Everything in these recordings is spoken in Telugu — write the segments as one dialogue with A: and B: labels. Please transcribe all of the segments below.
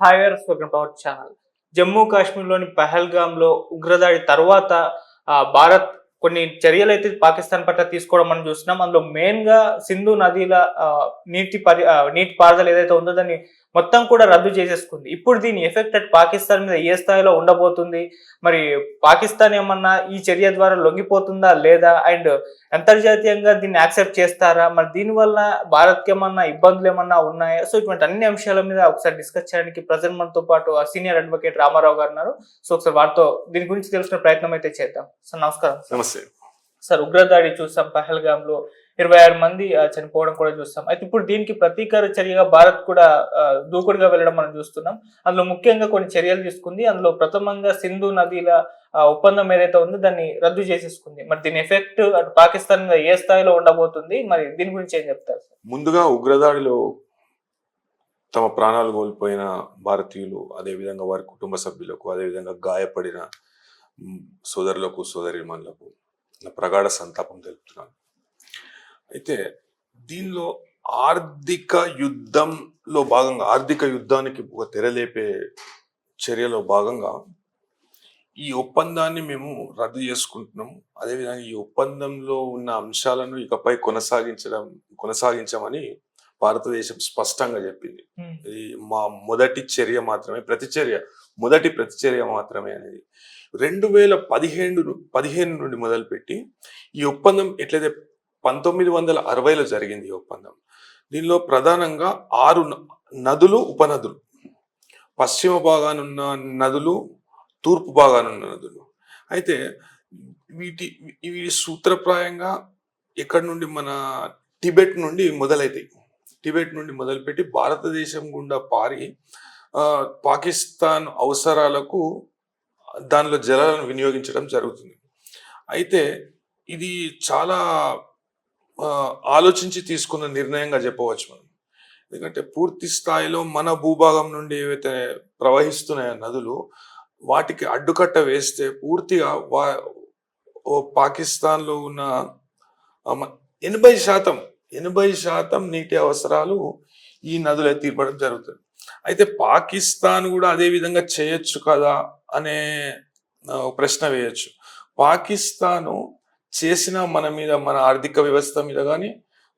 A: Hi viewers welcome to our channel. Jammu కాశ్మీర్లోని పహల్గామ్లో ఉగ్రదాడి తర్వాత ఆ, భారత్ కొన్ని చర్యలు అయితే పాకిస్తాన్ పట్ల తీసుకోవడం మనం చూస్తున్నాం. అందులో మెయిన్గా సింధు నదిల నీటి పరి నీటి పారుదల ఏదైతే ఉందో దాన్ని మొత్తం కూడా రద్దు చేసేసుకుంది. ఇప్పుడు దీని ఎఫెక్ట్ అట్ పాకిస్తాన్ మీద ఏ స్థాయిలో ఉండబోతుంది? మరి పాకిస్తాన్ ఏమన్నా ఈ చర్య ద్వారా లొంగిపోతుందా లేదా? అండ్ అంతర్జాతీయంగా దీన్ని యాక్సెప్ట్ చేస్తారా? మరి దీనివల్ల భారత్కి ఏమన్నా ఇబ్బందులు ఏమన్నా ఉన్నాయా? సో ఇటువంటి అన్ని అంశాల మీద ఒకసారి డిస్కస్ చేయడానికి ప్రజెంట్ మనతో పాటు సీనియర్ అడ్వకేట్ రామారావు గారు ఉన్నారు. సో ఒకసారి వారితో దీని గురించి తెలుసుకునే ప్రయత్నం అయితే చేద్దాం. సార్ నమస్కారం. సార్.
B: నమస్తే.
A: సార్ ఉగ్రదాడి చూసాం పహల్గామ్లో ఇరవై ఆరు మంది చనిపోవడం కూడా చూస్తాం. అయితే ఇప్పుడు దీనికి ప్రతీకార చర్యగా భారత్ కూడా దూకుడుగా వెళ్ళడం మనం చూస్తున్నాం. అందులో ముఖ్యంగా కొన్ని చర్యలు తీసుకుంది. అందులో ప్రథమంగా సింధు నదిల ఒప్పందం ఏదైతే ఉందో దాన్ని రద్దు చేసేసుకుంది. మరి దీని ఎఫెక్ట్ అటు పాకిస్తాన్ మీద ఏ స్థాయిలో ఉండబోతుంది? మరి దీని గురించి ఏం చెప్తారు
B: ముందుగా ఉగ్రదాడిలో తమ ప్రాణాలు కోల్పోయిన భారతీయులు అదేవిధంగా వారి కుటుంబ సభ్యులకు అదేవిధంగా గాయపడిన సోదరులకు సోదరిమణులకు ప్రగాఢ సంతాపం తెలుపుతున్నాను అయితే దీనిలో ఆర్థిక యుద్ధంలో భాగంగా ఆర్థిక యుద్ధానికి ఒక తెరలేపే చర్యలో భాగంగా ఈ ఒప్పందాన్ని మేము రద్దు చేసుకుంటున్నాం. అదేవిధంగా ఈ ఒప్పందంలో ఉన్న అంశాలను ఇకపై కొనసాగించడం కొనసాగించమని భారతదేశం స్పష్టంగా చెప్పింది. ఇది మా మొదటి చర్య మాత్రమే ప్రతిచర్య మొదటి ప్రతిచర్య మాత్రమే అనేది. రెండు వేల పదిహేడు ను- పదిహేను నుండి మొదలుపెట్టి ఈ ఒప్పందం ఎట్లయితే పంతొమ్మిది వందల అరవైలో జరిగింది ఈ ఒప్పందం. దీనిలో ప్రధానంగా ఆరు నదులు ఉపనదులు. పశ్చిమ భాగానున్న నదులు తూర్పు భాగానున్న నదులు. అయితే వీటి ఇవి సూత్రప్రాయంగా ఎక్కడి నుండి మన టిబెట్ నుండి మొదలైతాయి. టిబెట్ నుండి మొదలుపెట్టి భారతదేశం గుండా పారి పాకిస్తాన్ అవసరాలకు దానిలో జలాలను వినియోగించడం జరుగుతుంది. అయితే ఇది చాలా ఆలోచించి తీసుకున్న నిర్ణయంగా చెప్పవచ్చు మనం. ఎందుకంటే పూర్తి స్థాయిలో మన భూభాగం నుండి ఏవైతే ప్రవహిస్తున్నాయో నదులు వాటికి అడ్డుకట్ట వేస్తే పూర్తిగా వా ఓ పాకిస్తాన్లో ఉన్న ఎనభై శాతం ఎనభై శాతం నీటి అవసరాలు ఈ నదులే తీర్పడం జరుగుతుంది. అయితే పాకిస్తాన్ కూడా అదే విధంగా చేయొచ్చు కదా అనే ప్రశ్న వేయచ్చు. పాకిస్తాను చేసిన మన మీద మన ఆర్థిక వ్యవస్థ మీద కానీ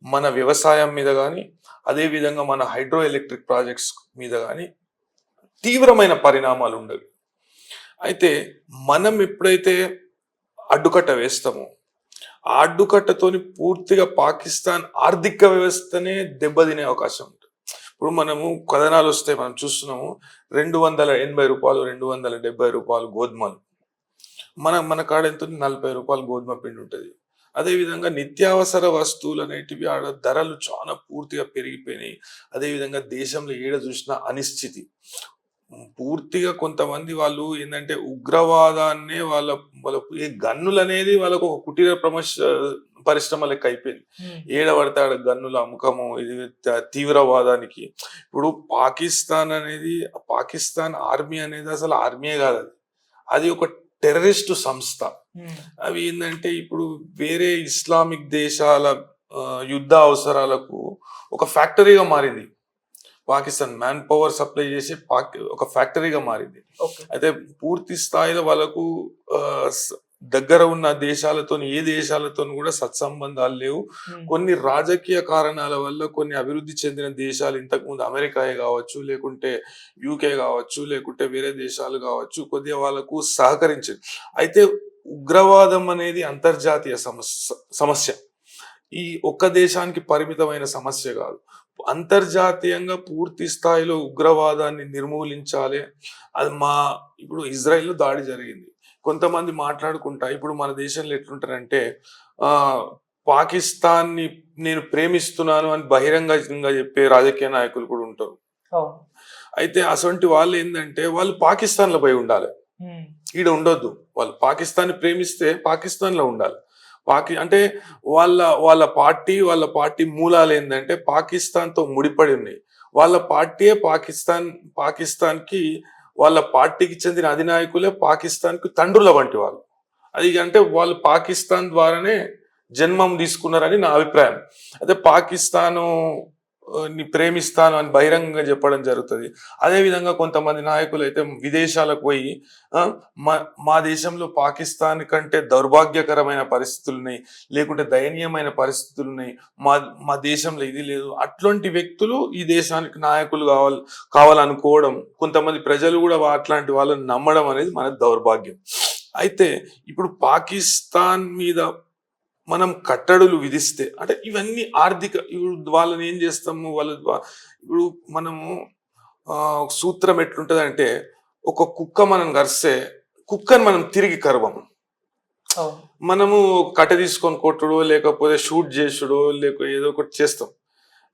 B: మన వ్యవసాయం మీద కానీ అదేవిధంగా మన హైడ్రో ఎలక్ట్రిక్ ప్రాజెక్ట్స్ మీద కానీ తీవ్రమైన పరిణామాలు ఉండవు. అయితే మనం ఎప్పుడైతే అడ్డుకట్ట వేస్తామో ఆ అడ్డుకట్టతోని పూర్తిగా పాకిస్తాన్ ఆర్థిక వ్యవస్థనే దెబ్బతినే అవకాశం ఉంటుంది. ఇప్పుడు మనము కథనాలు వస్తే మనం చూస్తున్నాము రెండు వందల ఎనభై రూపాయలు రెండు వందల డెబ్బై రూపాయలు గోధుమలు. మన మన కాడ ఎంత? నలభై రూపాయలు గోధుమ పిండి ఉంటుంది. అదేవిధంగా నిత్యావసర వస్తువులు అనేటివి ఆడ ధరలు చాలా పూర్తిగా పెరిగిపోయినాయి. అదేవిధంగా దేశంలో ఏడ చూసినా అనిశ్చితి. పూర్తిగా కొంతమంది వాళ్ళు ఏంటంటే ఉగ్రవాదాన్నే వాళ్ళ వాళ్ళ ఈ గన్నులు అనేది వాళ్ళకు ఒక కుటీర ప్రమశ పరిశ్రమ లెక్క అయిపోయింది.
A: ఉమ్,
B: ఏడ పడితే ఆడ గన్నుల అమ్మకము ఇది తీవ్రవాదానికి. ఇప్పుడు పాకిస్తాన్ అనేది పాకిస్తాన్ ఆర్మీ అనేది అసలు ఆర్మీయే కాదు అది. అది ఒక టెర్రరిస్టు సంస్థ.
A: ఉమ్,
B: అవి ఏంటంటే ఇప్పుడు వేరే ఇస్లామిక్ దేశాల యుద్ధ అవసరాలకు ఒక ఫ్యాక్టరీగా మారింది. పాకిస్తాన్ మ్యాన్ పవర్ సప్లై చేసే పాక్ ఒక ఫ్యాక్టరీగా మారింది. అయితే పూర్తి స్థాయిలో వాళ్ళకు దగ్గర ఉన్న దేశాలతో ఏ దేశాలతో కూడా సత్సంబంధాలు లేవు. కొన్ని రాజకీయ కారణాల వల్ల కొన్ని అభివృద్ధి చెందిన దేశాలు ఇంతకుముందు అమెరికాయే కావచ్చు లేకుంటే యూకే కావచ్చు లేకుంటే వేరే దేశాలు కావచ్చు కొద్దిగా వాళ్ళకు సహకరించింది. అయితే ఉగ్రవాదం అనేది అంతర్జాతీయ సమస్య సమస్య. ఈ ఒక్క దేశానికి పరిమితమైన సమస్య కాదు. అంతర్జాతీయంగా పూర్తి స్థాయిలో ఉగ్రవాదాన్ని నిర్మూలించాలి. అది మా ఇప్పుడు ఇజ్రాయెల్లో దాడి జరిగింది. కొంతమంది మాట్లాడుకుంటా ఇప్పుడు మన దేశంలో ఎట్లుంటారంటే ఆ పాకిస్తాన్ని నేను ప్రేమిస్తున్నాను అని బహిరంగంగా చెప్పే రాజకీయ నాయకులు కూడా ఉంటారు. అయితే అటువంటి వాళ్ళు ఏంటంటే వాళ్ళు పాకిస్తాన్లో పోయి ఉండాలి. ఈడ ఉండొద్దు. వాళ్ళు పాకిస్తాన్ని ప్రేమిస్తే పాకిస్తాన్లో ఉండాలి. పాకి అంటే వాళ్ళ వాళ్ళ పార్టీ వాళ్ళ పార్టీ మూలాలు ఏంటంటే పాకిస్తాన్తో ముడిపడి ఉన్నాయి. వాళ్ళ పార్టీయే పాకిస్తాన్ పాకిస్తాన్కి వాళ్ళ పార్టీకి చెందిన అధినాయకులే పాకిస్తాన్కి తండ్రుల వంటి వాళ్ళు. అది అంటే వాళ్ళు పాకిస్తాన్ ద్వారానే జన్మం తీసుకున్నారని నా అభిప్రాయం. అయితే పాకిస్తాను ని ప్రేమిస్తాను అని బహిరంగంగా చెప్పడం జరుగుతుంది. అదేవిధంగా కొంతమంది నాయకులు అయితే విదేశాలకు పోయి మా మా దేశంలో పాకిస్తాన్ కంటే దౌర్భాగ్యకరమైన పరిస్థితులు ఉన్నాయి లేకుంటే దయనీయమైన పరిస్థితులు ఉన్నాయి మా మా దేశంలో ఇది లేదు. అట్లాంటి వ్యక్తులు ఈ దేశానికి నాయకులు కావాలి కావాలనుకోవడం కొంతమంది ప్రజలు కూడా అట్లాంటి వాళ్ళని నమ్మడం అనేది మన దౌర్భాగ్యం. అయితే ఇప్పుడు పాకిస్తాన్ మీద మనం కట్టడులు విధిస్తే అంటే ఇవన్నీ ఆర్థిక ఇప్పుడు వాళ్ళని ఏం చేస్తాము? వాళ్ళ ఇప్పుడు మనము సూత్రం ఎట్లుంటది అంటే ఒక కుక్క మనం కరిస్తే కుక్కని మనం తిరిగి కరవము. మనము కట్టె తీసుకొని కొట్టుడు లేకపోతే షూట్ చేసుడు లేక ఏదో ఒకటి చేస్తాం.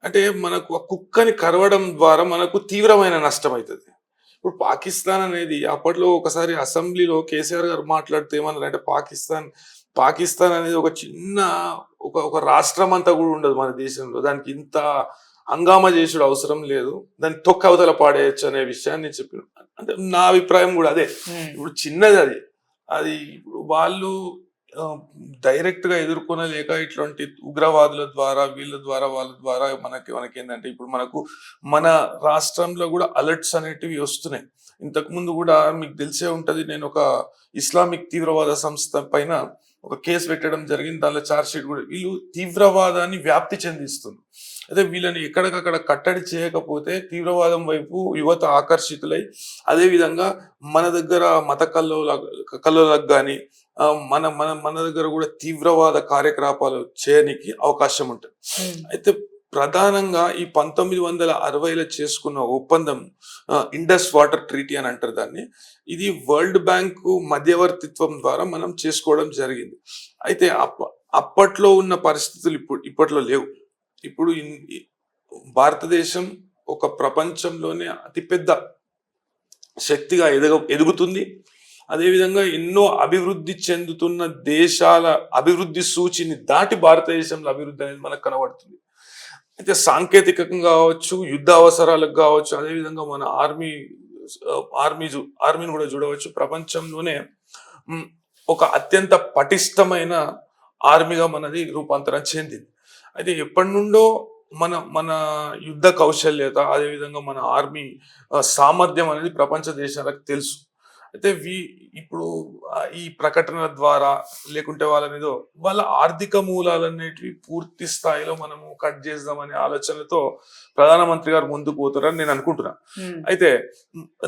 B: అంటే మనకు ఆ కుక్కని కరవడం ద్వారా మనకు తీవ్రమైన నష్టం అవుతుంది ఇప్పుడు పాకిస్తాన్ అనేది అప్పట్లో ఒకసారి అసెంబ్లీలో కేసీఆర్ గారు మాట్లాడితే ఏమన్నారు అంటే పాకిస్తాన్ పాకిస్తాన్ అనేది ఒక చిన్న ఒక ఒక రాష్ట్రం అంతా కూడా ఉండదు మన దేశంలో. దానికి ఇంత హంగామా చేసుడు అవసరం లేదు. దాన్ని తొక్క అవతల పాడేయచ్చు అనే విషయాన్ని చెప్పిన. అంటే నా అభిప్రాయం కూడా అదే. ఇప్పుడు చిన్నది అది. అది ఇప్పుడు వాళ్ళు డైరెక్ట్గా ఎదుర్కొనలేక ఇట్లాంటి ఉగ్రవాదుల ద్వారా వీళ్ళ ద్వారా వాళ్ళ ద్వారా మనకి మనకి ఏంటంటే ఇప్పుడు మనకు మన రాష్ట్రంలో కూడా అలర్ట్స్ అనేటివి వస్తున్నాయి. ఇంతకు ముందు కూడా మీకు తెలిసే ఉంటది. నేను ఒక ఇస్లామిక్ తీవ్రవాద సంస్థ పైన ఒక కేసు పెట్టడం జరిగింది దానిలో చార్జ్ షీట్ కూడా. వీళ్ళు తీవ్రవాదాన్ని వ్యాప్తి చెందిస్తుంది అదే వీళ్ళని ఎక్కడికక్కడ కట్టడి చేయకపోతే తీవ్రవాదం వైపు యువత ఆకర్షితులై అదే విధంగా మన దగ్గర మత కల్లో కల్లోలకు కానీ మన మన మన దగ్గర కూడా తీవ్రవాద కార్యకలాపాలు చేయడానికి అవకాశం ఉంటుంది. అయితే ప్రధానంగా ఈ పంతొమ్మిది వందల అరవైలో చేసుకున్న ఒప్పందం ఇండస్ వాటర్ ట్రీటీ అని అంటారు దాన్ని. ఇది వరల్డ్ బ్యాంక్ మధ్యవర్తిత్వం ద్వారా మనం చేసుకోవడం జరిగింది. అయితే అప్ప అప్పట్లో ఉన్న పరిస్థితులు ఇప్పుడు ఇప్పట్లో లేవు. ఇప్పుడు భారతదేశం ఒక ప్రపంచంలోనే అతిపెద్ద శక్తిగా ఎదగ ఎదుగుతుంది. అదేవిధంగా ఎన్నో అభివృద్ధి చెందుతున్న దేశాల అభివృద్ధి సూచిని దాటి భారతదేశంలో అభివృద్ధి అనేది మనకు కనబడుతుంది. అయితే సాంకేతికంగా కావచ్చు యుద్ధ అవసరాలకు కావచ్చు అదేవిధంగా మన ఆర్మీ ఆర్మీ ఆర్మీని కూడా చూడవచ్చు. ప్రపంచంలోనే ఒక అత్యంత పటిష్టమైన ఆర్మీగా మనది రూపాంతరం చెందింది. అయితే ఎప్పటి నుండో మన మన యుద్ధ కౌశల్యత అదేవిధంగా మన ఆర్మీ సామర్థ్యం అనేది ప్రపంచ దేశాలకు తెలుసు. అయితే వీ ఇప్పుడు ఈ ప్రకటన ద్వారా లేకుంటే వాళ్ళని ఏదో వాళ్ళ ఆర్థిక మూలాలన్నిటివి పూర్తి స్థాయిలో మనము కట్ చేద్దామనే ఆలోచనతో ప్రధానమంత్రి గారు ముందుకు పోతారని నేను అనుకుంటున్నా. అయితే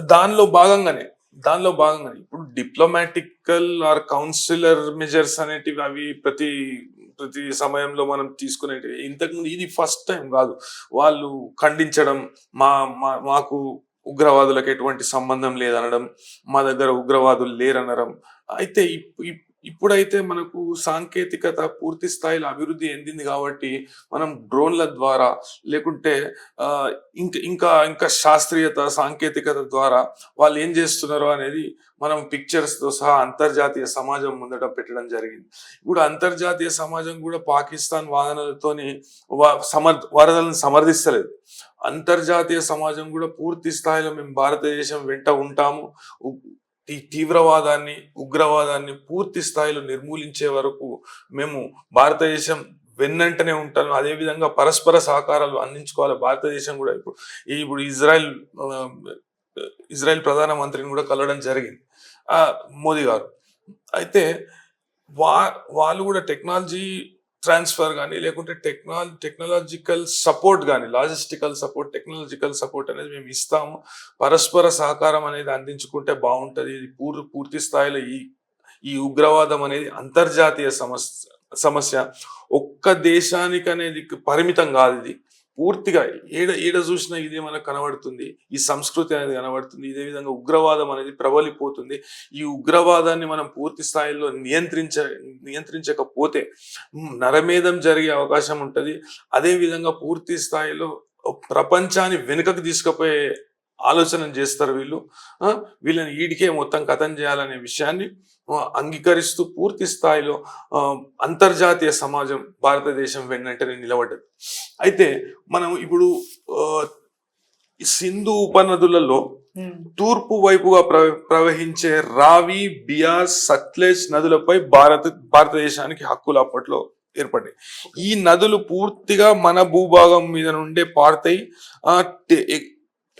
B: దానిలో భాగంగానే దానిలో భాగంగానే ఇప్పుడు డిప్లొమాటికల్ ఆర్ కౌన్సిలర్ మెజర్స్ అనేటివి అవి ప్రతి ప్రతి సమయంలో మనం తీసుకునేటివి. ఇంతకుముందు ఇది ఫస్ట్ టైం కాదు. వాళ్ళు ఖండించడం మా- మాకు ఉగ్రవాదులకు ఎటువంటి సంబంధం లేదనడం మా దగ్గర ఉగ్రవాదులు లేరనడం. అయితే ఇప్- ఇప్- ఇప్పుడైతే మనకు సాంకేతికత పూర్తి స్థాయిలో అభివృద్ధి చెందింది కాబట్టి మనం డ్రోన్ల ద్వారా లేకుంటే ఆ, ఇంకా ఇంకా ఇంకా శాస్త్రీయత సాంకేతికత ద్వారా వాళ్ళు ఏం చేస్తున్నారు అనేది మనం పిక్చర్స్తో సహా అంతర్జాతీయ సమాజం ముందట పెట్టడం జరిగింది. ఇప్పుడు అంతర్జాతీయ సమాజం కూడా పాకిస్తాన్ వాదనలతోని వా- సమర్ వరదలను సమర్థిస్తలేదు. అంతర్జాతీయ సమాజం కూడా పూర్తి స్థాయిలో మేము భారతదేశం వెంట ఉంటాము. ఈ తీవ్రవాదాన్ని ఉగ్రవాదాన్ని పూర్తి స్థాయిలో నిర్మూలించే వరకు మేము భారతదేశం వెన్నంటనే ఉంటాను. అదేవిధంగా పరస్పర సహకారాలు అందించుకోవాలి భారతదేశం కూడా. ఇప్పుడు ఇప్పుడు ఇజ్రాయెల్ ఇజ్రాయెల్ ప్రధానమంత్రిని కూడా కలవడం జరిగింది. మోదీ గారు. అయితే వా వాళ్ళు కూడా టెక్నాలజీ ట్రాన్స్ఫర్ కానీ లేకుంటే టెక్నాలజీ టెక్నాలజికల్ సపోర్ట్ కానీ లాజిస్టికల్ సపోర్ట్ టెక్నాలజికల్ సపోర్ట్ అనేది మేము ఇస్తాము. పరస్పర సహకారం అనేది అందించుకుంటే బాగుంటుంది. ఇది పూర్ పూర్తి స్థాయిలో ఈ ఈ ఉగ్రవాదం అనేది అంతర్జాతీయ సమస్య సమస్య. ఒక్క దేశానికి అనేది పరిమితం కాదు ఇది. పూర్తిగా ఏడ ఏడ చూసినా ఇదే మనకు కనబడుతుంది. ఈ సంస్కృతి అనేది కనబడుతుంది. ఇదే విధంగా ఉగ్రవాదం అనేది ప్రబలిపోతుంది. ఈ ఉగ్రవాదాన్ని మనం పూర్తి స్థాయిలో నియంత్రించ నియంత్రించకపోతే నరమేధం జరిగే అవకాశం ఉంటుంది. అదే విధంగా పూర్తి స్థాయిలో ప్రపంచాన్ని వెనుకకు తీసుకుపోయే ఆలోచన చేస్తారు వీళ్ళు. వీళ్ళని ఈడికే మొత్తం కథం చేయాలనే విషయాన్ని అంగీకరిస్తూ పూర్తి స్థాయిలో అంతర్జాతీయ సమాజం భారతదేశం వెన్నంటనే నిలబడ్డది. అయితే మనం ఇప్పుడు సింధు ఉపనదులలో. తూర్పు వైపుగా ప్ర ప్రవహించే రావి బియాస్ సట్లెజ్ నదులపై భారత భారతదేశానికి హక్కులు అప్పట్లో ఏర్పడ్డాయి. ఈ నదులు పూర్తిగా మన భూభాగం మీద నుండే పారుతాయి.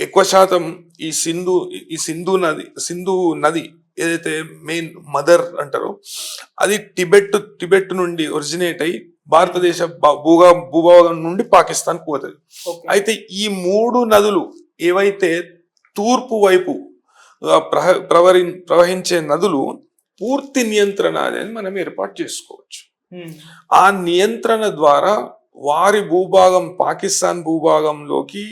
B: ఎక్కువ శాతం ఈ సింధు ఈ సింధు నది సింధు నది ఏదైతే మెయిన్ మదర్ అంటారో అది టిబెట్ టిబెట్ నుండి ఒరిజినేట్ అయి భారతదేశ భూగా భూభాగం నుండి పాకిస్తాన్ పోతుంది. అయితే ఈ మూడు నదులు ఏవైతే తూర్పు వైపు ప్రవరి ప్రవహించే నదులు పూర్తి నియంత్రణ అనేది మనం ఏర్పాటు చేసుకోవచ్చు. ఆ నియంత్రణ ద్వారా వారి భూభాగం పాకిస్తాన్ భూభాగంలోకి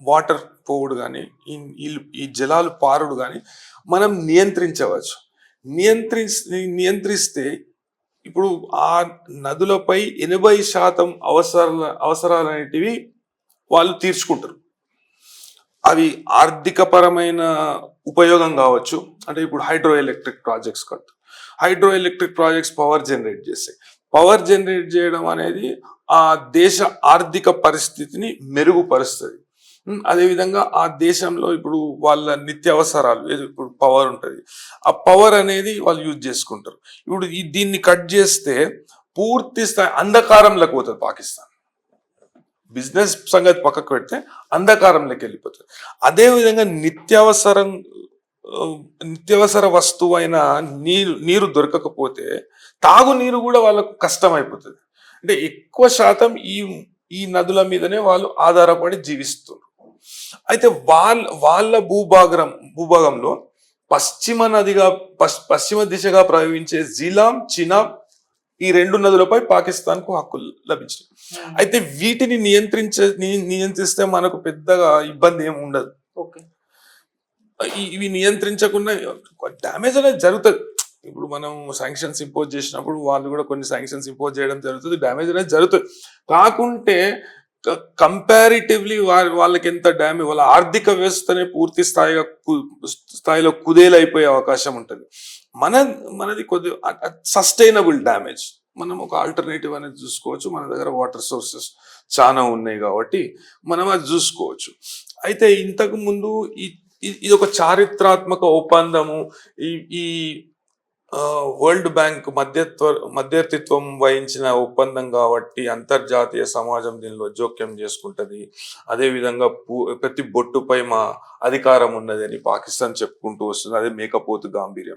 B: వాటర్ పోవుడు కానీ ఈ జలాలు పారుడు కానీ మనం నియంత్రించవచ్చు. నియంత్రి నియంత్రిస్తే ఇప్పుడు ఆ నదులపై ఎనభై శాతం అవసరాల అవసరాలనేటివి వాళ్ళు తీర్చుకుంటారు. అవి ఆర్థికపరమైన ఉపయోగం కావచ్చు. అంటే ఇప్పుడు హైడ్రో ఎలక్ట్రిక్ ప్రాజెక్ట్స్ కట్టు hydro electric projects power generate చేస్తాయి. పవర్ జనరేట్ చేయడం అనేది ఆ దేశ ఆర్థిక పరిస్థితిని మెరుగుపరుస్తుంది. అదేవిధంగా ఆ దేశంలో ఇప్పుడు వాళ్ళ నిత్యావసరాలు ఇప్పుడు పవర్ ఉంటుంది. ఆ పవర్ అనేది వాళ్ళు యూజ్ చేసుకుంటారు. ఇప్పుడు ఈ దీన్ని కట్ చేస్తే పూర్తి స్థాయి అంధకారంలోకి పోతుంది పాకిస్తాన్. బిజినెస్ సంగతి పక్కకు పెడితే అంధకారంలోకి వెళ్ళిపోతుంది. అదేవిధంగా నిత్యావసరం నిత్యావసర వస్తువు అయిన నీరు నీరు దొరకకపోతే తాగునీరు కూడా వాళ్ళకు కష్టం అయిపోతుంది అంటే ఎక్కువ శాతం ఈ ఈ నదుల మీదనే వాళ్ళు ఆధారపడి జీవిస్తున్నారు. అయితే వాళ్ళ వాళ్ళ భూభాగం భూభాగంలో పశ్చిమ నదిగా పశ్- పశ్చిమ దిశగా ప్రవహించే జిలాం చినాబ్ ఈ రెండు నదులపై పాకిస్తాన్కు హక్కులు లభించాయి
A: ఉమ్.
B: అయితే వీటిని నియంత్రించే నియంత్రిస్తే మనకు పెద్దగా ఇబ్బంది ఏమి ఉండదు. ఇవి నియంత్రించకుండా డ్యామేజ్ అనేది జరుగుతుంది. ఇప్పుడు మనం శాంక్షన్స్ ఇంపోజ్ చేసినప్పుడు వాళ్ళు కూడా కొన్ని శాంక్షన్స్ ఇంపోజ్ చేయడం జరుగుతుంది డ్యామేజ్ అనేది జరుగుతుంది. కాకుంటే కంపారిటివ్లీ వారి వాళ్ళకి ఎంత డ్యామేజ్ వాళ్ళ ఆర్థిక వ్యవస్థనే పూర్తి స్థాయిగా కు- స్థాయిలో కుదేలైపోయే అవకాశం ఉంటుంది. మన మనది కొద్ది సస్టైనబుల్ డ్యామేజ్ మనం ఒక ఆల్టర్నేటివ్ అనేది చూసుకోవచ్చు. మన దగ్గర వాటర్ సోర్సెస్ చాలా ఉన్నాయి కాబట్టి మనం అది చూసుకోవచ్చు. అయితే ఇంతకు ముందు ఈ ఇది ఒక చారిత్రాత్మక ఒప్పందము. ఈ ఈ వరల్డ్ బ్యాంక్ మధ్యత్వ మధ్యవర్తిత్వం వహించిన ఒప్పందం కాబట్టి అంతర్జాతీయ సమాజం దీనిలో జోక్యం చేసుకుంటది. అదే విధంగా పూ- ప్రతి బొట్టుపై మా అధికారం ఉన్నది అని పాకిస్తాన్ చెప్పుకుంటూ వస్తుంది. అదే మేకపోతు గాంభీర్యం.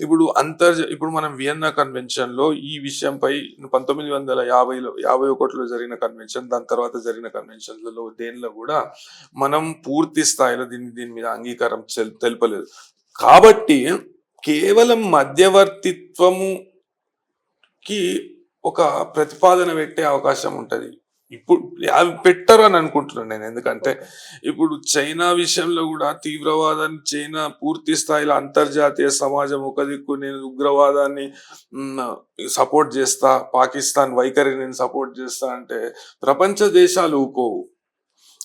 B: ఇప్పుడు అంతర్జ ఇప్పుడు మనం వియన్నా కన్వెన్షన్లో ఈ విషయంపై పంతొమ్మిది వందల యాభైలో యాభై ఒకటిలో జరిగిన కన్వెన్షన్ దాని తర్వాత జరిగిన కన్వెన్షన్లలో దేనిలో కూడా మనం పూర్తి స్థాయిలో దీని దీని మీద అంగీకారం తెలుపలేదు. కాబట్టి కేవలం మధ్యవర్తిత్వము కి ఒక ప్రతిపాదన పెట్టే అవకాశం ఉంటది. ఇప్పుడు అవి పెట్టరు అని అనుకుంటున్నాను నేను. ఎందుకంటే ఇప్పుడు చైనా విషయంలో కూడా తీవ్రవాదాన్ని చైనా పూర్తి స్థాయిలో అంతర్జాతీయ సమాజం ఒక దిక్కు నేను ఉగ్రవాదాన్ని సపోర్ట్ చేస్తా పాకిస్తాన్ వైఖరిని నేను సపోర్ట్ చేస్తా అంటే ప్రపంచ దేశాలు ఊకోవు.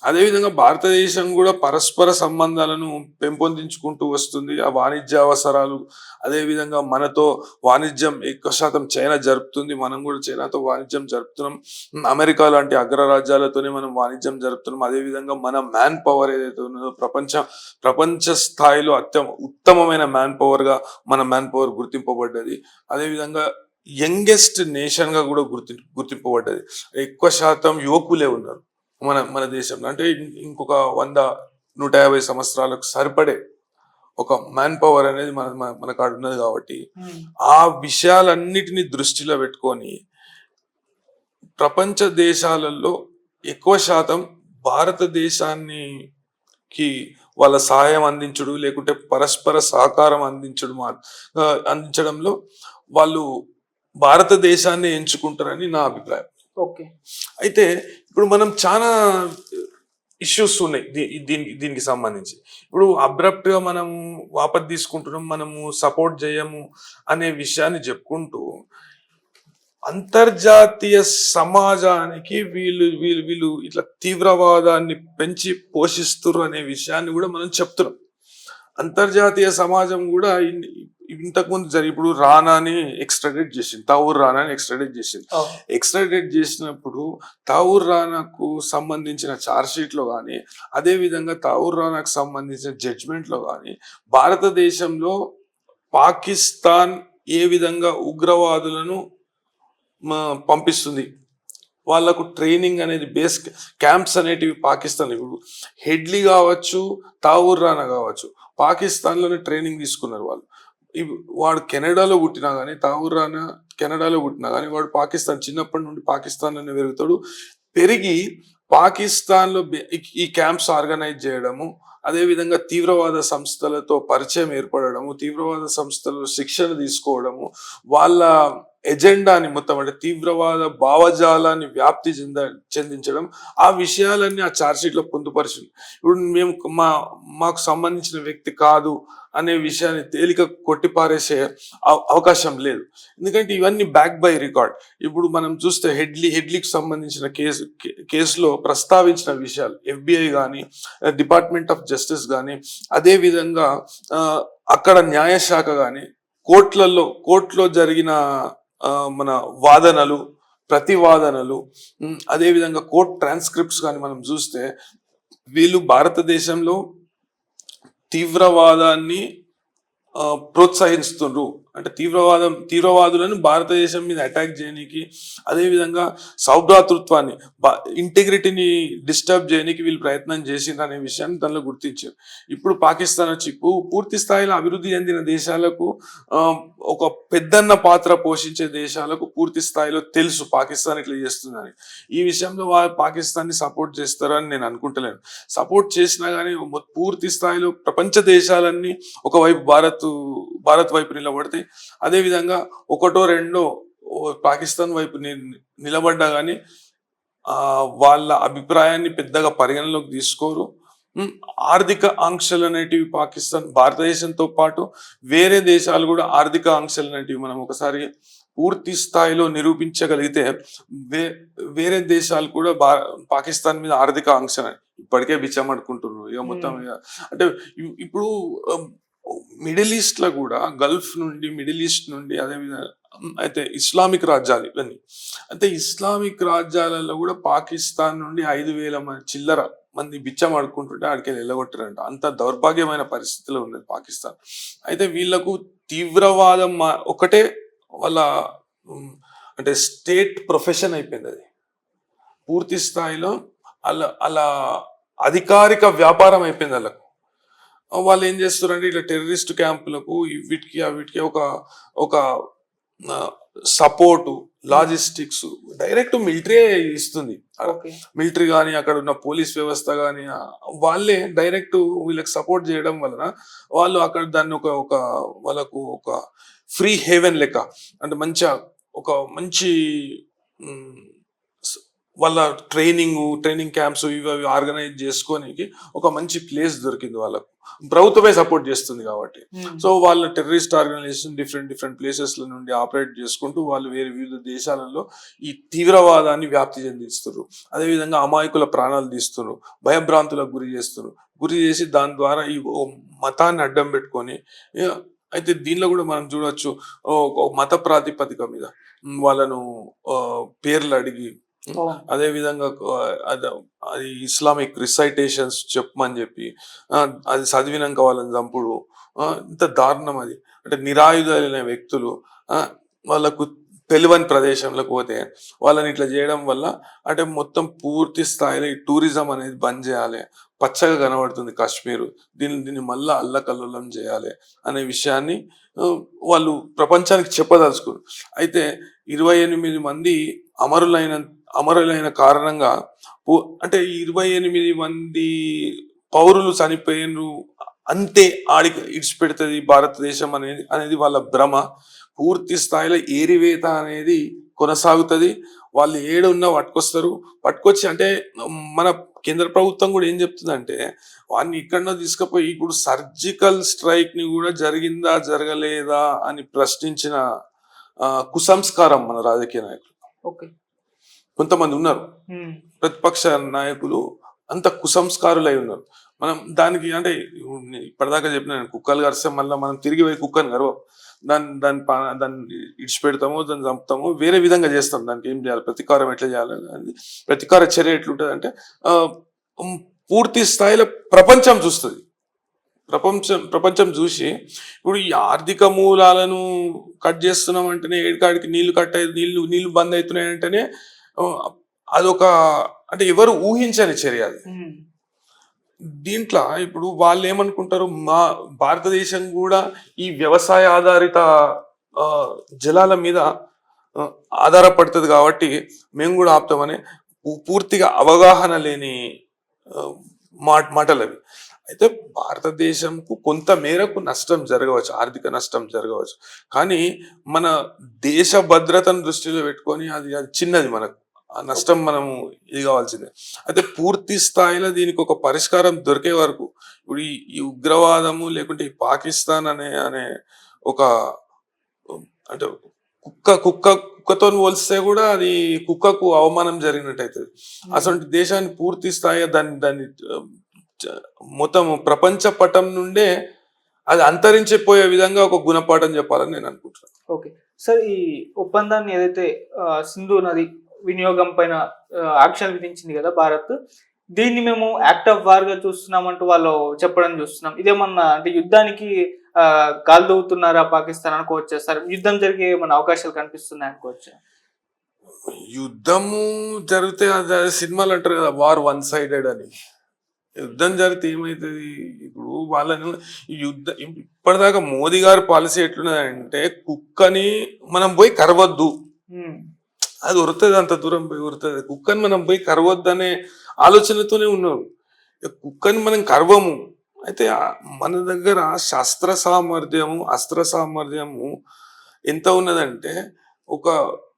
B: అదేవిధంగా భారతదేశం కూడా పరస్పర సంబంధాలను పెంపొందించుకుంటూ వస్తుంది. ఆ వాణిజ్య అవసరాలు అదేవిధంగా మనతో వాణిజ్యం ఎక్కువ శాతం చైనా జరుపుతుంది. మనం కూడా చైనాతో వాణిజ్యం జరుపుతున్నాం. అమెరికా లాంటి అగ్రరాజ్యాలతోనే మనం వాణిజ్యం జరుపుతున్నాం. అదేవిధంగా మన మ్యాన్ పవర్ ఏదైతే ఉన్నదో ప్రపంచ ప్రపంచ స్థాయిలో అత్యంత ఉత్తమమైన మ్యాన్ పవర్గా మన మ్యాన్ పవర్ గుర్తింపబడ్డది. అదేవిధంగా యంగెస్ట్ నేషన్గా కూడా గుర్తి గుర్తింపబడ్డది. ఎక్కువ శాతం యువకులే ఉన్నారు. మన మన దేశంలో అంటే ఇంకొక వంద నూట యాభై సంవత్సరాలకు సరిపడే ఒక మ్యాన్ పవర్ అనేది మన మన- కాడ ఉన్నది కాబట్టి. ఆ విషయాలన్నిటిని దృష్టిలో పెట్టుకొని ప్రపంచ దేశాలలో ఎక్కువ శాతం భారతదేశాన్ని కి వాళ్ళ సహాయం అందించడు లేకుంటే పరస్పర సహకారం అందించడు అందించడంలో వాళ్ళు భారతదేశాన్ని ఎంచుకుంటారని నా అభిప్రాయం
A: ఓకే.
B: అయితే ఇప్పుడు మనం చాలా ఇష్యూస్ ఉన్నాయి దీ- దీనికి దీనికి సంబంధించి. ఇప్పుడు అబ్రప్ట్గా మనం వాపస్ తీసుకుంటున్నాం మనము సపోర్ట్ చేయము అనే విషయాన్ని చెప్పుకుంటూ అంతర్జాతీయ సమాజానికి వీళ్ళు వీళ్ళు వీళ్ళు ఇట్లా తీవ్రవాదాన్ని పెంచి పోషిస్తురు అనే విషయాన్ని కూడా మనం చెప్తున్నాం. అంతర్జాతీయ సమాజం కూడా ఇంతకుముందు జరిగి ఇప్పుడు రానాని ఎక్స్ట్రాడేట్ చేసింది తావూర్ రానాని ఎక్స్ట్రాడేట్ చేసింది. ఎక్స్ట్రాడేట్ చేసినప్పుడు తావూర్ రానాకు సంబంధించిన ఛార్జ్ షీట్లో కానీ అదే విధంగా తావూర్ రానాకు సంబంధించిన జడ్జ్మెంట్లో కానీ భారతదేశంలో పాకిస్తాన్ ఏ విధంగా ఉగ్రవాదులను పంపిస్తుంది? వాళ్ళకు ట్రైనింగ్ అనేది బేస్ క్యాంప్స్ అనేటివి పాకిస్తాన్ ఇప్పుడు హెడ్లీ కావచ్చు తావూర్ రానా కావచ్చు పాకిస్తాన్లోనే ట్రైనింగ్ తీసుకున్నారు వాళ్ళు. వాడు కెనడాలో పుట్టినా కానీ తావూరాన రానా కెనడాలో పుట్టినా కానీ వాడు పాకిస్తాన్ చిన్నప్పటి నుండి పాకిస్తాన్లోనే పెరుగుతాడు. పెరిగి పాకిస్తాన్లో ఈ- క్యాంప్స్ ఆర్గనైజ్ చేయడము అదేవిధంగా తీవ్రవాద సంస్థలతో పరిచయం ఏర్పడము తీవ్రవాద సంస్థలు శిక్షణ తీసుకోవడము వాళ్ళ ఎజెండాని మొత్తం అంటే తీవ్రవాద భావజాలాన్ని వ్యాప్తి చెంద చెందించడం ఆ విషయాలన్నీ ఆ ఛార్జ్షీట్లో పొందుపరిచింది ఇప్పుడు మేము మా మాకు సంబంధించిన వ్యక్తి కాదు అనే విషయాన్ని తేలిక కొట్టిపారేసే అవ- అవకాశం లేదు. ఎందుకంటే ఇవన్నీ బ్యాక్ బై రికార్డ్ ఇప్పుడు మనం చూస్తే హెడ్లీ హెడ్లీకి సంబంధించిన కేసు కేసులో ప్రస్తావించిన విషయాలు ఎఫ్బిఐ కానీ డిపార్ట్మెంట్ ఆఫ్ జస్టిస్ కానీ అదేవిధంగా అక్కడ న్యాయశాఖ కానీ కోర్టులలో కోర్టులో జరిగిన మన వాదనలు ప్రతివాదనలు అదేవిధంగా అదే విధంగా కోర్ట్ ట్రాన్స్క్రిప్ట్స్ కానీ మనం చూస్తే వీళ్ళు భారతదేశంలో తీవ్రవాదాన్ని ప్రోత్సహిస్తుండ్రు అంటే తీవ్రవాదం తీవ్రవాదులను భారతదేశం మీద అటాక్ చేయడానికి అదేవిధంగా సౌభ్రాతృత్వాన్ని ఇంటిగ్రిటీని డిస్టర్బ్ చేయడానికి వీళ్ళు ప్రయత్నం చేసింది అనే విషయాన్ని దానిలో గుర్తించారు. ఇప్పుడు పాకిస్తాన్ వచ్చి పూర్తి స్థాయిలో అభివృద్ధి చెందిన దేశాలకు ఒక పెద్దన్న పాత్ర పోషించే దేశాలకు పూర్తి స్థాయిలో తెలుసు పాకిస్తాన్ ఇట్లా చేస్తుందని. ఈ విషయంలో వారు పాకిస్తాన్ని సపోర్ట్ చేస్తారని నేను అనుకుంటలేను. సపోర్ట్ చేసినా కానీ పూర్తి స్థాయిలో ప్రపంచ దేశాలన్నీ ఒకవైపు భారత్ భారత్ వైపు నిలబడితే అదే విధంగా ఒకటో రెండో పాకిస్తాన్ వైపు నిలబడ్డా కానీ ఆ వాళ్ళ అభిప్రాయాన్ని పెద్దగా పరిగణలోకి తీసుకోరు. ఆర్థిక ఆంక్షలు అనేటివి పాకిస్తాన్ భారతదేశంతో పాటు వేరే దేశాలు కూడా ఆర్థిక ఆంక్షలు అనేటివి మనం ఒకసారి పూర్తి స్థాయిలో నిరూపించగలిగితే వే వేరే దేశాలు కూడా పాకిస్తాన్ మీద ఆర్థిక ఆంక్షలు ఇప్పటికే బిచ్చమడుకుంటున్నారు. ఇక మొత్తం అంటే ఇప్పుడు మిడిల్ ఈస్ట్లో కూడా గల్ఫ్ నుండి మిడిల్ ఈస్ట్ నుండి అదే విధంగా అయితే ఇస్లామిక్ రాజ్యాలు ఇవన్నీ. అయితే ఇస్లామిక్ రాజ్యాలలో కూడా పాకిస్తాన్ నుండి ఐదు వేల మంది చిల్లర మంది బిచ్చం ఆడుకుంటుంటే ఆడికి వెళ్ళగొట్టారంట. అంత దౌర్భాగ్యమైన పరిస్థితిలో ఉన్నది పాకిస్తాన్. అయితే వీళ్ళకు తీవ్రవాదం మా- ఒకటే వాళ్ళ అంటే స్టేట్ ప్రొఫెషన్ అయిపోయింది అది. పూర్తి స్థాయిలో అలా అలా అధికారిక వ్యాపారం అయిపోయింది వాళ్ళకు. వాళ్ళు ఏం చేస్తారంటే ఇట్లా టెర్రరిస్ట్ క్యాంపులకు వీటికి ఆ వీటికి ఒక ఒక సపోర్టు లాజిస్టిక్స్ డైరెక్ట్ మిలిటరీ ఇస్తుంది. మిలిటరీ కానీ అక్కడ ఉన్న పోలీస్ వ్యవస్థ కానీ వాళ్ళే డైరెక్ట్ వీళ్ళకి సపోర్ట్ చేయడం వలన వాళ్ళు అక్కడ దాన్ని ఒక ఒక వాళ్ళకు ఒక ఫ్రీ హేవెన్ లెక్క. అంటే మంచిగా ఒక మంచి వాళ్ళ ట్రైనింగ్ ట్రైనింగ్ క్యాంప్స్ ఇవి అవి ఆర్గనైజ్ చేసుకోనికి ఒక మంచి ప్లేస్ దొరికింది వాళ్ళకు. ప్రభుత్వమే సపోర్ట్ చేస్తుంది కాబట్టి. సో వాళ్ళ terrorist organisation different different places నుండి ఆపరేట్ చేసుకుంటూ వాళ్ళు వేరే వివిధ దేశాలలో ఈ తీవ్రవాదాన్ని వ్యాప్తి చెందిస్తున్నారు అదేవిధంగా అమాయకుల ప్రాణాలు తీస్తున్నారు భయభ్రాంతులకు గురి చేస్తున్నారు గురి చేసి దాని ద్వారా ఈ మతాన్ని అడ్డం పెట్టుకొని అయితే దీనిలో కూడా మనం ఒక మత ప్రాతిపదిక మీద వాళ్ళను పేర్లు అడిగి అదే విధంగా అది ఇస్లామిక్ రిసైటేషన్స్ చెప్పమని చెప్పి అది చదివినాక వాళ్ళని చంపుడు. ఇంత దారుణం అది. అంటే నిరాయుధులైన వ్యక్తులు వాళ్ళకు తెలియని ప్రదేశంలోకి పోతే వాళ్ళని ఇట్లా చేయడం వల్ల అంటే మొత్తం పూర్తి స్థాయిలో ఈ టూరిజం అనేది బంద్ చేయాలి. పచ్చగా కనబడుతుంది కాశ్మీర్. దీన్ని దీన్ని మళ్ళా అల్లకల్లోలం చేయాలి అనే విషయాన్ని వాళ్ళు ప్రపంచానికి చెప్పదలుచుకున్నారు. అయితే ఇరవై ఎనిమిది మంది అమరులైన అమరులైన కారణంగా అంటే ఇరవై ఎనిమిది మంది పౌరులు చనిపోయినరు అంతే ఆడికి ఇడిచిపెడుతుంది భారతదేశం అనేది అనేది వాళ్ళ భ్రమ. పూర్తి స్థాయిలో ఏరివేత అనేది కొనసాగుతుంది. వాళ్ళు ఏడున్నా పట్టుకొస్తారు. పట్టుకొచ్చి అంటే మన కేంద్ర ప్రభుత్వం కూడా ఏం చెప్తుందంటే వాడిని ఇక్కడనో తీసుకుపోయి ఇప్పుడు సర్జికల్ స్ట్రైక్ని కూడా జరిగిందా జరగలేదా అని ప్రశ్నించిన కుసంస్కారం మన రాజకీయ నాయకులు.
A: ఓకే.
B: కొంతమంది ఉన్నారు. ప్రతిపక్ష నాయకులు అంత కుసంస్కారులై ఉన్నారు. మనం దానికి అంటే ఇప్పటిదాకా చెప్పిన కుక్కలు కరిస్తే మళ్ళీ మనం తిరిగి పోయి కుక్కని గర్వం దాన్ని దాన్ని దాన్ని ఇడిచిపెడతాము దాన్ని చంపుతాము వేరే విధంగా చేస్తాం. దానికి ఏం చేయాలి? ప్రతీకారం ఎట్లా చేయాలి? అది ప్రతీకార చర్య ఎట్లుంటుంది అంటే పూర్తి స్థాయిలో ప్రపంచం చూస్తుంది. ప్రపంచం ప్రపంచం చూసి ఇప్పుడు ఈ ఆర్థిక మూలాలను కట్ చేస్తున్నాం అంటేనే ఏడికాడికి నీళ్ళు కట్ అయి నీళ్ళు నీళ్ళు బంద్ అవుతున్నాయి అంటేనే అదొక అంటే ఎవరు ఊహించని చర్య అది. దీంట్లో ఇప్పుడు వాళ్ళు ఏమనుకుంటారు మా భారతదేశం కూడా ఈ వ్యవసాయ ఆధారిత జలాల మీద ఆధారపడుతుంది కాబట్టి మేము కూడా ఆపుతామని పూర్తిగా అవగాహన లేని మాట మాటలు అవి అయితే భారతదేశంకు కొంత మేరకు నష్టం జరగవచ్చు ఆర్థిక నష్టం జరగవచ్చు. కానీ మన దేశ భద్రతను దృష్టిలో పెట్టుకొని అది అది చిన్నది మనకు. ఆ నష్టం మనము ఇది కావాల్సిందే అయితే పూర్తి స్థాయిలో దీనికి ఒక పరిష్కారం దొరికే వరకు ఇప్పుడు ఈ ఉగ్రవాదము లేకుంటే ఈ పాకిస్తాన్ అనే అనే ఒక అంటే కుక్క కుక్క కుక్కతో పోలిస్తే కూడా అది కుక్కకు అవమానం జరిగినట్టు అవుతుంది అసలు దేశాన్ని పూర్తి స్థాయిగా దాన్ని దాన్ని మొత్తం ప్రపంచ పటం నుండే అది అంతరించిపోయే విధంగా ఒక గుణపాఠం చెప్పాలని నేను అనుకుంటున్నాను.
A: ఓకే. సార్ ఈ ఒప్పందాన్ని ఏదైతే సింధు నది వినియోగం పైన ఆ, ఆంక్షలు విధించింది కదా భారత్. దీన్ని మేము యాక్ట్ ఆఫ్ వార్గా చూస్తున్నామంటూ వాళ్ళు చెప్పడం చూస్తున్నాం. ఇదేమన్నా అంటే యుద్ధానికి ఆ, కాలు దూవుతున్నారా పాకిస్తాన్ అనుకోవచ్చా సార్? యుద్ధం జరిగే ఏమన్నా అవకాశాలు కనిపిస్తున్నాయి అనుకోవచ్చా?
B: యుద్ధము జరిగితే అది సినిమాలు అంటారు కదా వార్ వన్ సైడెడ్ అని. యుద్ధం జరిగితే ఏమవుతుంది ఇప్పుడు వాళ్ళని యుద్ధ ఇప్పటిదాకా మోదీ గారి పాలసీ ఎట్లున్నదంటే కుక్కని మనం పోయి కరవద్దు. అది ఉరుతుంది అంత దూరం పోయి ఉరుతుంది. కుక్కని మనం పోయి కరవద్దు అనే ఆలోచనతోనే ఉన్నారు. కుక్కని మనం కరవము అయితే మన దగ్గర శస్త్ర సామర్థ్యము అస్త్ర సామర్థ్యము ఎంత ఉన్నదంటే ఒక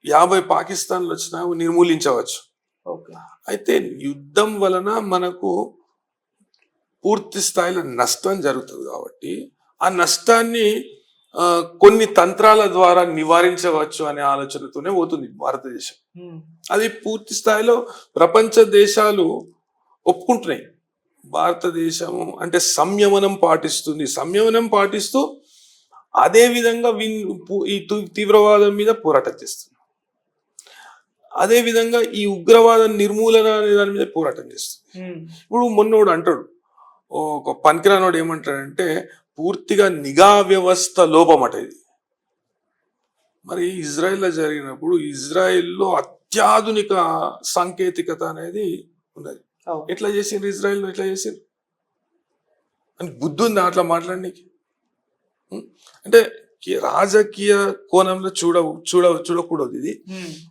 B: యాభై పాకిస్తాన్లు వచ్చినా నిర్మూలించవచ్చు. అయితే యుద్ధం వలన మనకు పూర్తి స్థాయిలో నష్టం జరుగుతుంది కాబట్టి ఆ నష్టాన్ని కొన్ని తంత్రాల ద్వారా నివారించవచ్చు అనే ఆలోచనతోనే పోతుంది భారతదేశం.
A: ఉమ్,
B: అది పూర్తి స్థాయిలో ప్రపంచ దేశాలు ఒప్పుకుంటున్నాయి. భారతదేశము అంటే సంయమనం పాటిస్తుంది. సంయమనం పాటిస్తూ అదే విధంగా విన్ ఈ తీవ్రవాదం మీద పోరాటం చేస్తుంది. అదే విధంగా ఈ ఉగ్రవాద నిర్మూలన అనే దాని మీద పోరాటం చేస్తుంది.
A: ఉమ్,
B: ఇప్పుడు మొన్నోడు అంటాడు ఓ ఒక పనికిరానోడు ఏమంటాడంటే పూర్తిగా నిఘా వ్యవస్థ లోపమట ఇది. మరి ఇజ్రాయెల్లో జరిగినప్పుడు ఇజ్రాయెల్లో అత్యాధునిక సాంకేతికత అనేది ఉన్నది. ఎట్లా చేసిండ్రు ఇజ్రాయెల్లో ఎట్లా చేసిండ్రు? అని బుద్ధి ఉందా అట్లా మాట్లాడడానికి? అంటే రాజకీయ కోణంలో చూడ చూడ చూడకూడదు ఇది.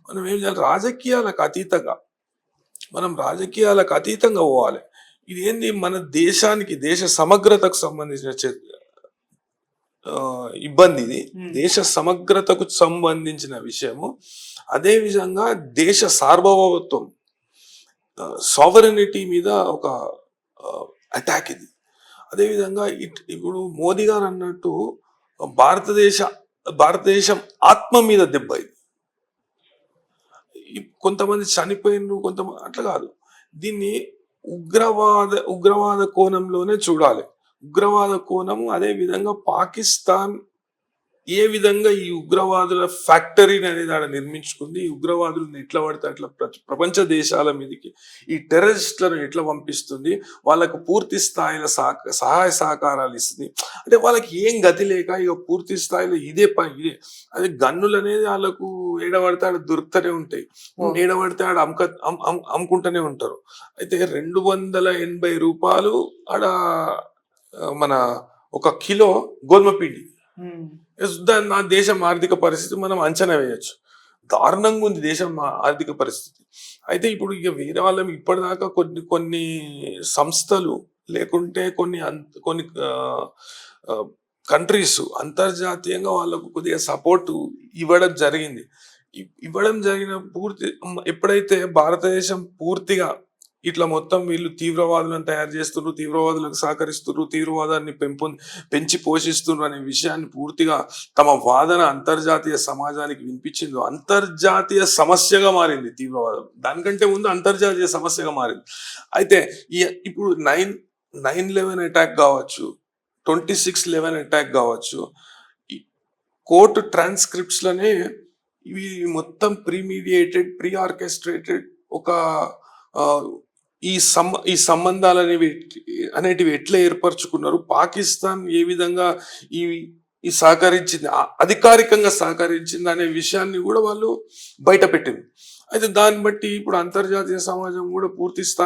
B: మనం ఏం చేయాలి? రాజకీయాలకు అతీతంగా మనం రాజకీయాలకు అతీతంగా పోవాలి. ఇది ఏంది మన దేశానికి దేశ సమగ్రతకు సంబంధించిన ఇబ్బంది ఇది. దేశ సమగ్రతకు సంబంధించిన విషయము. అదే విధంగా దేశ సార్వభౌమత్వం సావరెనిటీ మీద ఒక అటాక్ ఇది. అదేవిధంగా ఇట్- ఇప్పుడు మోదీ గారు అన్నట్టు భారతదేశ భారతదేశం ఆత్మ మీద దెబ్బ ఇది. కొంతమంది చనిపోయినరు కొంతమంది అట్లా కాదు. దీన్ని ఉగ్రవాద ఉగ్రవాద కోణంలోనే చూడాలి. ఉగ్రవాద కోణము అదే విధంగా పాకిస్తాన్ ఏ విధంగా ఈ ఉగ్రవాదుల ఫ్యాక్టరీని అనేది ఆడ నిర్మించుకుంది ఈ ఉగ్రవాదులను ఎట్లా పడితే అట్లా ప్ర- ప్రపంచ దేశాల మీదకి ఈ టెర్రరిస్టులను ఎట్లా పంపిస్తుంది వాళ్ళకు పూర్తి స్థాయిలో సహాయ సహకారాలు ఇస్తుంది. అంటే వాళ్ళకి ఏం గతి లేక ఇక పూర్తి స్థాయిలో ఇదే పని ఇదే. అదే గన్నులు అనేది వాళ్ళకు ఏడబడితే ఆడ దొరుకుతూనే ఉంటాయి. ఏడబడితే ఆడ అమ్క అమ్- అమ్- అమ్ముకుంటూనే ఉంటారు. అయితే రెండు వందల ఎనభై రూపాయలు ఆడ మన ఒక కిలో గోధుమ పిండి దాని నా దేశం ఆర్థిక పరిస్థితి మనం అంచనా వేయచ్చు. దారుణంగా ఉంది దేశం ఆర్థిక పరిస్థితి. అయితే ఇప్పుడు ఇక వేరే వాళ్ళం ఇప్పటిదాకా కొన్ని కొన్ని సంస్థలు లేకుంటే కొన్ని కొన్ని కంట్రీస్ అంతర్జాతీయంగా వాళ్ళకు కొద్దిగా సపోర్ట్ ఇవ్వడం జరిగింది. ఇవ్వడం జరిగిన పూర్తి ఎప్పుడైతే భారతదేశం పూర్తిగా ఇట్లా మొత్తం వీళ్ళు తీవ్రవాదులను తయారు చేస్తున్నారు తీవ్రవాదులకు సహకరిస్తున్నారు తీవ్రవాదాన్ని పెంపు పెంచి పోషిస్తున్నారు అనే విషయాన్ని పూర్తిగా తమ వాదన అంతర్జాతీయ సమాజానికి వినిపించిందో. అంతర్జాతీయ సమస్యగా మారింది తీవ్రవాదం. దానికంటే ముందు అంతర్జాతీయ సమస్యగా మారింది. అయితే ఈ- ఇప్పుడు నైన్ నైన్ లెవెన్ అటాక్ కావచ్చు ట్వంటీ సిక్స్ లెవెన్ అటాక్ కావచ్చు కోర్టు ట్రాన్స్క్రిప్ట్స్లోనే ఇవి మొత్తం ప్రీమీడియేటెడ్ ప్రీ ఆర్కెస్ట్రేటెడ్ ఒక ఈ సం ఈ సంబంధాలు అనేవి అనేటివి ఎట్లా ఏర్పరచుకున్నారు? పాకిస్తాన్ ఏ విధంగా ఈ ఈ సహకరించింది? అధికారికంగా సహకరించింది అనే విషయాన్ని కూడా వాళ్ళు బయట పెట్టింది అయితే దాన్ని బట్టి ఇప్పుడు అంతర్జాతీయ సమాజం కూడా పూర్తి స్థాయి